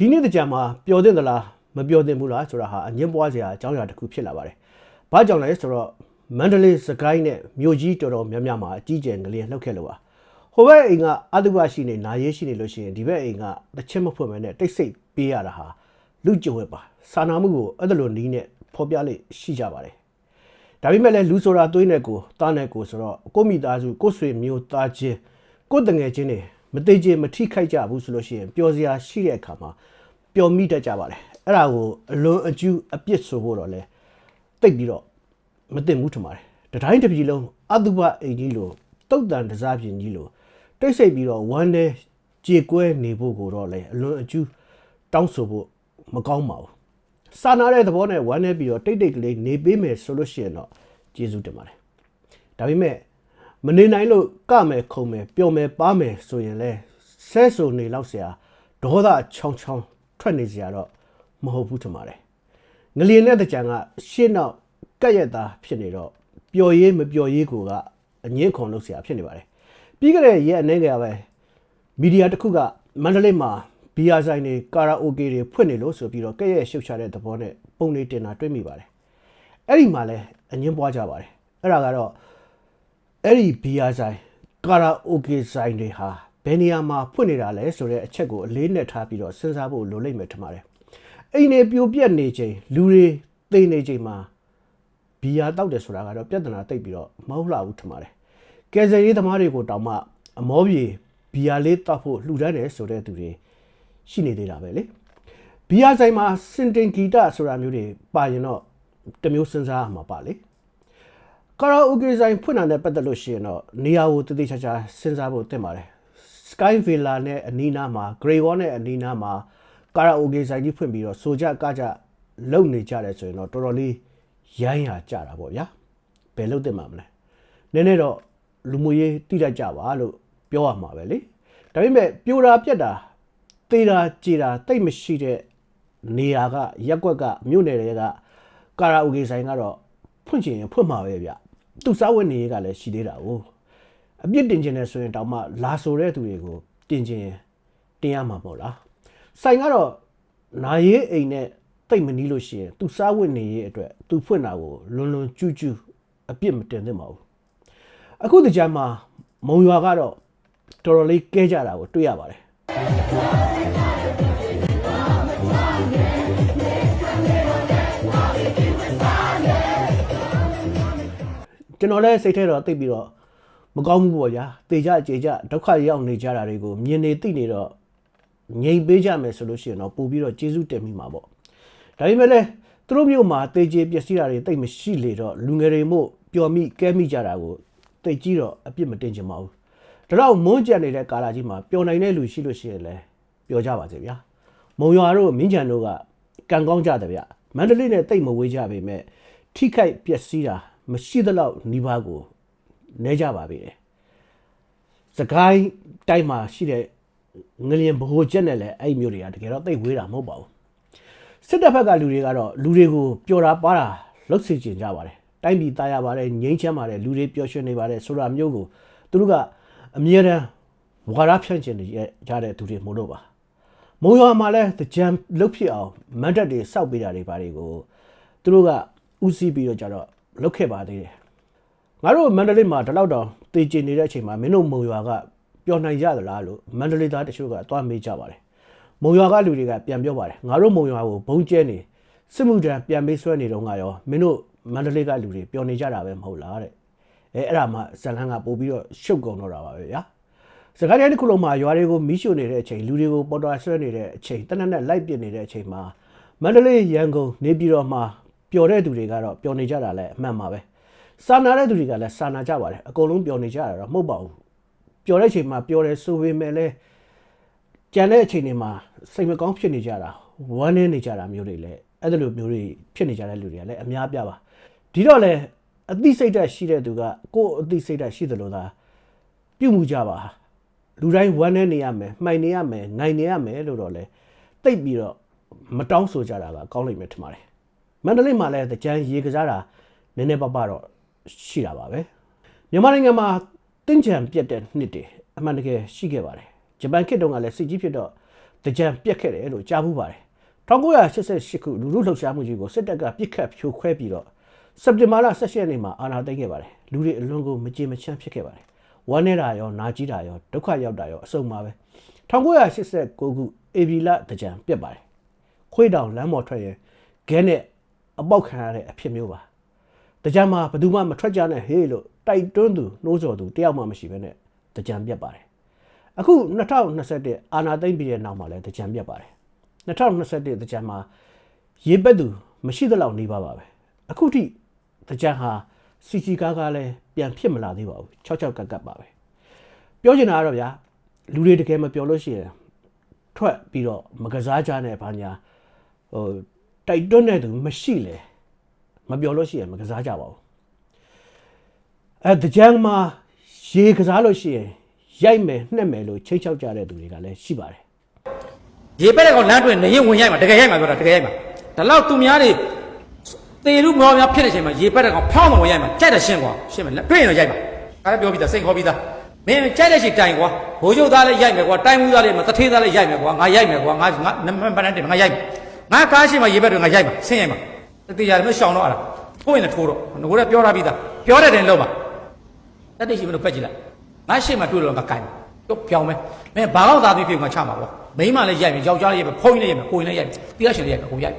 ဒီနေ့တကြံမှာပျော်သင့်သလားမပျော်သင့်ဘူးလားဆိုတာဟာအငင်းပွားစရာအကြောင်းအရာတစ်ခုဖြစ်လာပါတယ်။ဘာကြောင့်လဲဆိုတော့မန္တလေးစကိုင်းနဲ့မြို့ကြီးတော်တော်များများမှာအကြီးကျယ်ငလျင်လှုပ်ခဲ့လို့ပါ။ဟိုဘက်အိမ်ကအတုပရှိနေနာရေးရှိနေလို့ရှိရင်ဒီဘက်အိမ်ကတစ်ချက်မဖွင့်မဲနဲ့တိတ်ဆိတ်ပေးရတာဟာလူကြုံဝဲပါ။စာနာမှုကိုအဲ့ဒါလိုနီးနဲ့ဖော်ပြလိရှိကြပါတယ်။ဒါပေမဲ့လည်းလူဆိုတာသွေးနဲ့ကိုတားနဲ့ကိုဆိုတော့ကိုမိသားစုကိုဆွေမျိုးသားချင်းကိုတငယ်ချင်းတွေ မတိတ်ချင်းမထိခိုက်ကြဘူးဆိုလို့ရှိရင်ပျော်စရာရှိတဲ့အခါမှာပျော်မိတတ်ကြပါတယ်အဲ့ဒါကိုအလွန်အကျူးအပြစ်ဆိုဖို့တော့လဲတိတ်ပြီးတော့မသိဘူးထင်ပါတယ်တတိုင်းတစ်ပြည်လုံးအတုပအိမ်ကြီးလိုတုတ်တန်တစားပြင်ကြီးလိုတိတ်ဆိတ်ပြီးတော့ဝမ်းနဲ့ကြေကွဲနေဖို့ကိုတော့လဲအလွန်အကျူးတောင်းဆိုဖို့မကောင်းပါဘူးစာနာတဲ့သဘောနဲ့ဝမ်းနေပြီးတော့တိတ်တိတ်ကလေးနေပေးမယ်ဆိုလို့ရှိရင်တော့ကျေးဇူးတင်ပါတယ်ဒါပေမဲ့ မနေနိုင်လို့ကမယ်ခုံမယ်ပျော်မယ်ပါမယ်ဆိုရင်လဲဆဲဆိုနေလောက်เสียဒေါသချောင်းချောင်းထွက်နေစရာတော့မဟုတ်ဘူးထင်ပါတယ်ငလျင်တဲ့တကြံကရှင်းတော့ကက်ရက်သားဖြစ်နေတော့ပျော်ရေးမပျော်ရေးကိုကအငင်းခုန်လုပ်เสียဖြစ်နေပါတယ်ပြီးကြတဲ့ရက်အနေငယ်ပဲမီဒီယာတစ်ခုကမန္တလေးမှာဘီယာဆိုင်တွေကာရာအိုကေတွေဖွင့်နေလို့ဆိုပြီးတော့ကက်ရက်ရှုပ်ချတဲ့သဘောနဲ့ပုံလေးတင်တာတွေ့မိပါတယ်အဲ့ဒီမှာလဲအငင်းပွားကြပါတယ်အဲ့ဒါကတော့ အဲ့ဒီဘီယာဆိုင်ကာရာအိုကေဆိုင်တွေဟာဘယ်နေရာမှာဖွင့်နေတာလဲဆိုတဲ့အချက်ကိုအလေးနဲ့ထားပြီးတော့စဉ်းစားဖို့လိုလိမ့်မယ်ထင်ပါတယ်အိမ်နေပြိုပြက်နေချိန်လူတွေသိနေချိန်မှာဘီယာတောက်တယ်ဆိုတာကတော့ပြဿနာတိတ်ပြီးတော့မဟုတ်လာဘူးထင်ပါတယ်ကယ်ဆယ်ရေးသမားတွေကိုတောင်မှအမောပြေဘီယာလေးတောက်ဖို့လှူဒန်းတယ်ဆိုတဲ့သူတွေရှိနေသေးတာပဲလေဘီယာဆိုင်မှာစင်တင်ဂီတဆိုတာမျိုးတွေပါရင်တော့တစ်မျိုးစဉ်းစားရမှာပါလေ ကာရာအိုကေဆိုင်ဖွင့်တာနဲ့ပတ်သက်လို့ရှိရင်တော့နေရာကိုတည်တည်ချာချာစဉ်းစားဖို့တင်ပါတယ် Sky Villa နဲ့အနီးနားမှာ Grey Wall နဲ့အနီးနားမှာကာရာအိုကေဆိုင်ကြီးဖွင့်ပြီးတော့ဆိုကြကကြလုံနေကြတယ်ဆိုရင်တော့တော်တော်လေးရိုင်းရကြတာပေါ့ဗျာဘယ်လို့တင်မှာမလဲနည်းနည်းတော့လူမှုရေးတိတတ်ကြပါလို့ပြောရမှာပဲလေဒါပေမဲ့ပြိုတာပြက်တာတေးတာကြေတာတိတ်မရှိတဲ့နေရာကရက်ကွက်ကမြို့နယ်တွေကကာရာအိုကေဆိုင်ကတော့ဖွင့်ချင်ရင်ဖွင့်မှာပဲဗျ သူစားဝတ်နေရေးကလည်းရှိသေးတာ ਉਹ အပြစ်တင်ခြင်းနဲ့ဆိုရင်တောင်မှလာဆိုတဲ့သူတွေကိုတင်ခြင်းတင်ရမှာပေါ့လားဆိုင်ကတော့နာရေးအိမ်နဲ့တိတ်မနီးလို့ရှိရင်သူစားဝတ်နေရေးအတွက်သူဖွင့်တာကိုလွန်လွန်ကျူးကျူးအပြစ်မတင်သင့်ပါဘူးအခုတကြမ်းမှာမုံရွာကတော့တော်တော်လေးကဲကြတာကိုတွေ့ရပါတယ် ကျွန်တော်လည်းစိတ်ထဲတော့တိတ်ပြီးတော့မကောင်းဘူးပေါ့ဗျာတေကြကြေကြဒုက္ခရောက်နေကြတာတွေကိုမြင်နေသိနေတော့ငြိမ်ပေးကြမယ်ဆိုလို့ရှိရင်တော့ပို့ပြီးတော့ကျေးဇူးတင်မိမှာပေါ့ဒါပေမဲ့လည်းသူတို့မျိုးမှာတေကြေပျက်စီးတာတွေတိတ်မရှိလေတော့လူငယ်တွေမို့ပျော်မိကဲမိကြတာကိုတိတ်ကြီးတော့အပြစ်မတင်ချင်ပါဘူးဒါတော့မွန်းကြံနေတဲ့ကာလာကြီးမှာပျော်နိုင်တဲ့လူရှိလို့ရှိရင်လည်းပျော်ကြပါစေဗျာမုံရွာတို့မင်းချန်တို့ကကံကောင်းကြတယ်ဗျမန္တလေးနဲ့တိတ်မဝေးကြပေမဲ့ထိခိုက်ပျက်စီးတာ မရှိသလောက်နှီးပါးကိုနေကြပါပြီ။စကိုင်းတိုင်းမှာရှိတဲ့ငလျင်ဘ ਹੁ ချက်နဲ့လည်းအဲ့မျိုးတွေကတကယ်တော့သိပ်ဝေးတာမဟုတ်ပါဘူး။စစ်တပ်ဘက်ကလူတွေကတော့လူတွေကိုပျော်တာပါတာလှုပ်စေချင်ကြပါတယ်။တိုင်းပြည်သားရပါတယ်ငြိမ်းချမ်းပါတယ်လူတွေပျော်ရွှင်နေပါတယ်ဆိုတာမျိုးကိုသူတို့ကအမြဲတမ်းဝါရဖြန့်ကျင်နေကြတဲ့သူတွေမို့လို့ပါ။မုံရွာမှာလည်းတကြံလုတ်ဖြစ်အောင်မန်တက်တွေစောက်ပေးတာတွေပါတွေကိုသူတို့ကဥစည်းပြီးတော့ကြတော့ လုတ်ခဲ့ပါသေးတယ်ငါတို့မန္တလေးမှာဒီလောက်တောင်တည်ကျင်နေတဲ့အချိန်မှာမင်းတို့မုံရွာကပျော်နိုင်ရသလားလို့မန္တလေးသားတချို့ကသွားမေးကြပါတယ်မုံရွာကလူတွေကပြန်ပြောပါတယ်ငါတို့မုံရွာကိုဘုံကျဲနေစစ်မှုထမ်းပြန်ပေးဆွဲနေတော့ငါရောမင်းတို့မန္တလေးကလူတွေပျော်နေကြတာပဲမဟုတ်လားတဲ့အဲအဲ့ဒါမှဇလန်းကပို့ပြီးတော့ရှုပ်ကုန်တော့တာပါပဲဗျာစကားတိုင်းတစ်ခုလုံးမှာရွာတွေကိုမီးရှို့နေတဲ့အချိန်လူတွေကိုပေါ်တာဆွဲနေတဲ့အချိန်တနက်နဲ့လိုက်ပစ်နေတဲ့အချိန်မှာမန္တလေးရန်ကုန်နေပြည်တော်မှာ ပျော်တဲ့သူတွေကတော့ပျော်နေကြတာလည်းအမှန်ပါပဲစာနာတဲ့သူတွေကလည်းစာနာကြပါတယ်အကုန်လုံးပျော်နေကြတာတော့မဟုတ်ပါဘူးပျော်တဲ့အချိန်မှာပျော်တယ်ဆိုပေမဲ့လည်းကြံတဲ့အချိန်တွေမှာစိတ်မကောင်းဖြစ်နေကြတာဝမ်းနည်းနေကြတာမျိုးတွေလည်းအဲ့လိုမျိုးတွေဖြစ်နေကြတဲ့လူတွေကလည်းအများပြပါဒီတော့လေအသိစိတ်ဓာတ်ရှိတဲ့သူကကိုယ်အသိစိတ်ဓာတ်ရှိသလိုသာပြုမှုကြပါလူတိုင်းဝမ်းနည်းနေရမယ်မှိုင်နေရမယ်နိုင်နေရမယ်လို့တော့လေတိတ်ပြီးတော့မတောင်းဆိုကြတာကကောင်းလိမ့်မယ်ထင်ပါတယ် မန္တလေးမှာလည်းတကြံရေကစားတာနည်းနည်းပါးပါတော့ရှိတာပါပဲမြန်မာနိုင်ငံမှာတင်းချံပြတ်တဲ့နှစ်တွေအမှန်တကယ်ရှိခဲ့ပါတယ်ဂျပန်ခေတ်တုန်းကလည်းစစ်ကြီးဖြစ်တော့တကြံပြက်ခဲ့တယ်လို့ကြားမှုပါတယ်1988ခုလူလူလှုပ်ရှားမှုကြီးကိုစစ်တပ်ကပြစ်ခတ်ဖြိုခွဲပြီးတော့စက်တင်ဘာလ18ရက်နေ့မှာအာဏာသိမ်းခဲ့ပါတယ်လူတွေအလွန်ကိုမကြေမချမ်းဖြစ်ခဲ့ပါတယ်ဝမ်းနေတာရောနာကြီးတာရောဒုက္ခရောက်တာရောအစုံပါပဲ1989ခုဧပြီလတကြံပြက်ပါတယ်ခွေးတောင်လမ်းပေါ်ထွက်ရင်ခဲနဲ့ အပေါက်ခံရတဲ့အဖြစ်မျိုးပါတကြံမှာဘယ်သူမှမထွက်ကြနဲ့ဟေးလို့တိုက်တွန်းသူနှိုးဆော်သူတယောက်မှမရှိဘဲနဲ့တကြံပြက်ပါတယ်အခု2021အာနာသိမ့်ပြီးတဲ့နောက်မှာလည်းတကြံပြက်ပါတယ်2021တကြံမှာရေပက်သူမရှိသလောက်နေပါပါပဲအခုထိတကြံဟာစီစီကားကားလည်းပြန်ဖြစ်မလာသေးပါဘူး66ကက်ကက်ပါပဲပြောချင်တာကတော့ဗျာလူတွေတကယ်မပြောလို့ရှိရင်ထွက်ပြီးတော့မကစားကြနဲ့ဘာညာဟို တိုက်တွန်းတဲ့သူမရှိလေမပြောလို့ရှိရင်မကစားကြပါဘူးအဲတကြံမှာရေကစားလို့ရှိရင်ရိုက်မယ်နှက်မယ်လို့ချိတ်ချောက်ကြတဲ့သူတွေကလည်းရှိပါတယ်ရေပက်တဲ့ကောင်လမ်းတွင်နေရင်ဝင်ရိုက်မှာတကယ်ရိုက်မှာပြောတာတကယ်ရိုက်မှာဒါတော့သူများတွေတေလူမောများဖြစ်တဲ့အချိန်မှာရေပက်တဲ့ကောင်ဖောင်းမဝင်ရိုက်မှာကြိုက်တယ်ရှင်းကွာရှင်းမယ်တွေ့ရင်တော့ရိုက်မှာဒါလည်းပြောပြီးသားစိတ်ခေါ်ပြီးသားမင်းကြိုက်တဲ့ချိန်တိုင်ကွာဘိုးချုပ်သားလည်းရိုက်မယ်ကွာတိုင်းမှုသားလည်းမတထေးသားလည်းရိုက်မယ်ကွာငါရိုက်မယ်ကွာငါငါနမပန်းနဲ့ငါရိုက်မယ် ငါကားရှိမှရေပက်တွေငါရိုက်မှာဆင်းရိုက်မှာတတိယလည်းမရှောင်တော့အဲ့ဒါကိုယ့်ရင်လည်းထိုးတော့ငါကပြောထားပြီးသားပြောတဲ့တင်လုံးမှာတတိရှိမလို့ဖက်ကြည့်လိုက်ငါရှေ့မှာတွေ့လို့ငါကိုင်တော့ပြောင်းမယ်မင်းဘာကောက်သားပြီးဖြစ်ငါချမှာကွာမိန်းမလည်းရိုက်မယ်ယောက်ျားလည်းရိုက်မယ်ဖုန်းလည်းရိုက်မယ်ကိုယ်လည်းရိုက်မယ်တိရရှင်လည်းရိုက်မယ်ကိုရိုက်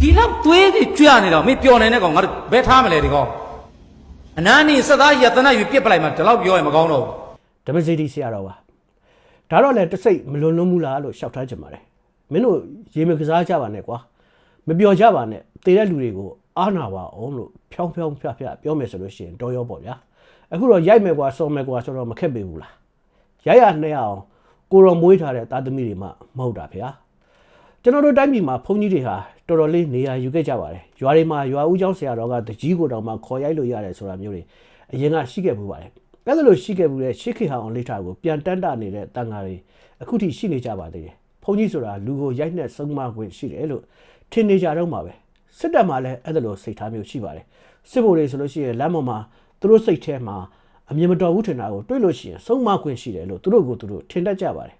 ဒီလောက်သွေးတွေကြွနေတော့မင်းပျော်နေတဲ့ကောင်ငါတို့ဘယ်ထားမလဲဒီကောင်အနာနီစသားရတနာယူပြစ်ပလိုက်မှဒီလောက်ပြောရင်မကောင်းတော့ဘူးဓမ္မစတိဆရာတော်ပါဒါတော့လည်းတစ်စိတ်မလွန်လွန်းဘူးလားလို့ရှောက်ထားကြပါတယ် မင်းတို့ရေမကစားကြပါနဲ့ကွာမပျော်ကြပါနဲ့တည်တဲ့လူတွေကိုအားနာပါအောင်လို့ဖြောင်းဖြောင်းဖြားဖြားပြောမယ်ဆိုလို့ရှိရင်တော်ရောပေါ့ဗျာအခုတော့ရိုက်မယ်ကွာစော်မယ်ကွာဆိုတော့မခက်ပေဘူးလားရိုက်ရနှဲအောင်ကိုတော်မွေးထားတဲ့သားသမီးတွေမှမဟုတ်တာဗျာကျွန်တော်တို့တိုင်းပြည်မှာဘုန်းကြီးတွေဟာတော်တော်လေးနေရာယူခဲ့ကြပါတယ်ရွာတွေမှာရွာဦးကျောင်းဆရာတော်ကတကြီးကိုတောင်မှခေါ်ရိုက်လို့ရတယ်ဆိုတာမျိုးတွေအရင်ကရှိခဲ့မှုပါတယ်အဲ့ဒါလို့ရှိခဲ့မှုတဲ့ရှစ်ခေဟောင်လေးထားကိုပြန်တန်းတာနေတဲ့တန်ဃာတွေအခုထိရှိနေကြပါသေးတယ် ဘုန်းကြီးဆိုတာလူကိုရိုက်နှက်ဆုံးမခွင့်ရှိတယ်လို့ထင်နေကြတော့မှာပဲစစ်တပ်မှာလည်းအဲ့ဒါလို့စိတ်ထားမျိုးရှိပါတယ်စစ်ဗိုလ်တွေဆိုလို့ရှိရင်လမ်းပေါ်မှာသူတို့စိတ်ထဲမှာအမြင်မတော်ဘူးထင်တာကိုတွေးလို့ရှိရင်ဆုံးမခွင့်ရှိတယ်လို့သူတို့ကိုသူတို့ထင်တတ်ကြပါတယ်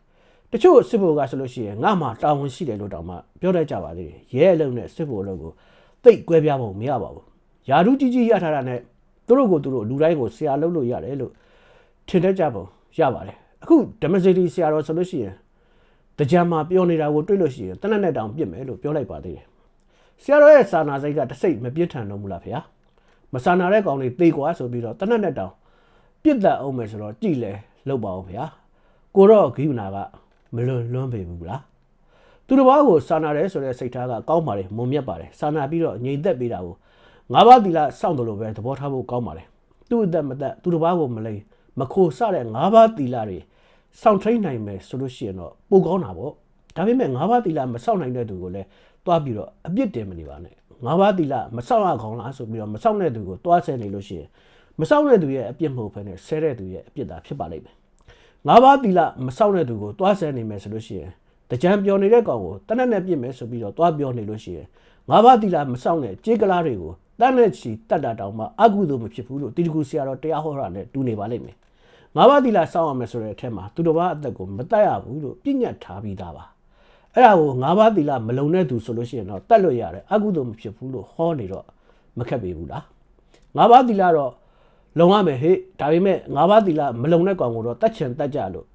တချို့စစ်ဗိုလ်ကဆိုလို့ရှိရင်ငါမှတာဝန်ရှိတယ်လို့တောင်မှပြောတတ်ကြပါသေးတယ်ရဲအလုံးနဲ့စစ်ဗိုလ်လုံးကိုတိတ်ကွဲပြားဖို့မရပါဘူးယာဒူးကြီးကြီးရထားတာနဲ့သူတို့ကိုသူတို့လူတိုင်းကိုဆရာလုပ်လို့ရတယ်လို့ထင်တတ်ကြပုံရပါတယ်အခုဓမ္မစတီဆရာတော်ဆိုလို့ရှိရင် တကြံမှာပြောနေတာကိုတွေးလို့ရှိရင်တနက်နဲ့တောင်ပြစ်မယ်လို့ပြောလိုက်ပါသေးတယ်ဆရာတော်ရဲ့စာနာစိတ်ကတစ်စိတ်မပြစ်ထန်တော့ဘူးလားဖေဟာမစာနာတဲ့ကောင်တွေသေကွာဆိုပြီးတော့တနက်နဲ့တောင်ပြစ်သက်အောင်မယ်ဆိုတော့ကြည်လေလောက်ပါအောင်ဗျာကိုတော့ဂိူနာကမလွန်လွန်းပေဘူးလားသူတစ်ပါးကိုစာနာတယ်ဆိုတဲ့စိတ်ထားကကောင်းပါလေမုံမြတ်ပါတယ်စာနာပြီးတော့ငြိမ်သက်ပေးတာကိုငါးပါးသီလစောင့်တယ်လို့ပဲသဘောထားဖို့ကောင်းပါလေသူ့အသက်မသက်သူတစ်ပါးကိုမလိမ်မခိုစတဲ့ငါးပါးသီလတွေ စောင့်ထိန်နိုင်မယ်ဆိုလို့ရှိရင်တော့ပိုကောင်းတာပေါ့ဒါပေမဲ့ငါးပါးသီလမစောင့်နိုင်တဲ့သူကိုလည်းတွားပြီးတော့အပြစ်တင်မနေပါနဲ့ငါးပါးသီလမစောင့်ရကောင်းလားဆိုပြီးတော့မစောင့်တဲ့သူကိုတွားဆဲနေလို့ရှိရင်မစောင့်တဲ့သူရဲ့အပြစ်မဟုတ်ဘဲနဲ့ဆဲတဲ့သူရဲ့အပြစ်သာဖြစ်ပါလိမ့်မယ်ငါးပါးသီလမစောင့်တဲ့သူကိုတွားဆဲနေမယ်ဆိုလို့ရှိရင်တကြံပြောနေတဲ့ကောင်ကိုတနက်နဲ့ပြစ်မယ်ဆိုပြီးတော့တွားပြောနေလို့ရှိရင်ငါးပါးသီလမစောင့်တဲ့ကြေးကလားတွေကိုတန်းနဲ့ချီတတ်တာတောင်မှအကုသို့မဖြစ်ဘူးလို့တိတကူဆရာတော်တရားဟောတာနဲ့တူနေပါလိမ့်မယ် ငါးပါးသီလစောင့်ရမယ်ဆိုတဲ့အထက်မှာသူတစ်ပါးအသက်ကိုမတတ်ရဘူးလို့ပြညတ်ထားပြီးသားပါအဲ့ဒါကိုငါးပါးသီလမလုံတဲ့သူဆိုလို့ရှိရင်တော့တတ်လို့ရတယ်အကုသို့မဖြစ်ဘူးလို့ဟောနေတော့မခက်ပေဘူးလားငါးပါးသီလတော့လုံရမယ်ဟေ့ဒါပေမဲ့ငါးပါးသီလမလုံတဲ့ကောင်ကိုတော့တတ်ချင်တတ်ကြလို့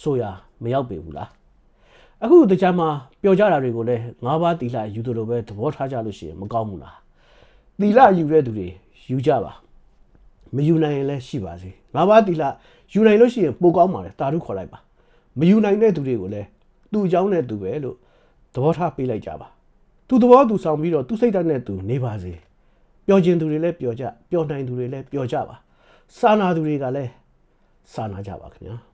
ဆိုရမရောက်ပေဘူးလားအခုတခြားမှာပျော်ကြတာတွေကိုလည်းငါးပါးသီလယူတယ်လို့ပဲသဘောထားကြလို့ရှိရင်မကောင်းဘူးလားသီလယူတဲ့သူတွေယူကြပါမယူနိုင်ရင်လည်းရှိပါစေငါးပါးသီလ ယူနိုင်လို့ရှိရင်ပိုကောင်းပါလေတာဓုခေါ်လိုက်ပါမယူနိုင်တဲ့သူတွေကိုလည်းသူ့အကြောင်းနဲ့သူပဲလို့သဘောထားပေးလိုက်ကြပါသူသဘောသူဆောင်ပြီးတော့သူစိတ်ဓာတ်နဲ့သူနေပါစေပျော်ခြင်းသူတွေလည်းပျော်ကြပျော်နိုင်သူတွေလည်းပျော်ကြပါစာနာသူတွေကလည်းစာနာကြပါခင်ဗျာ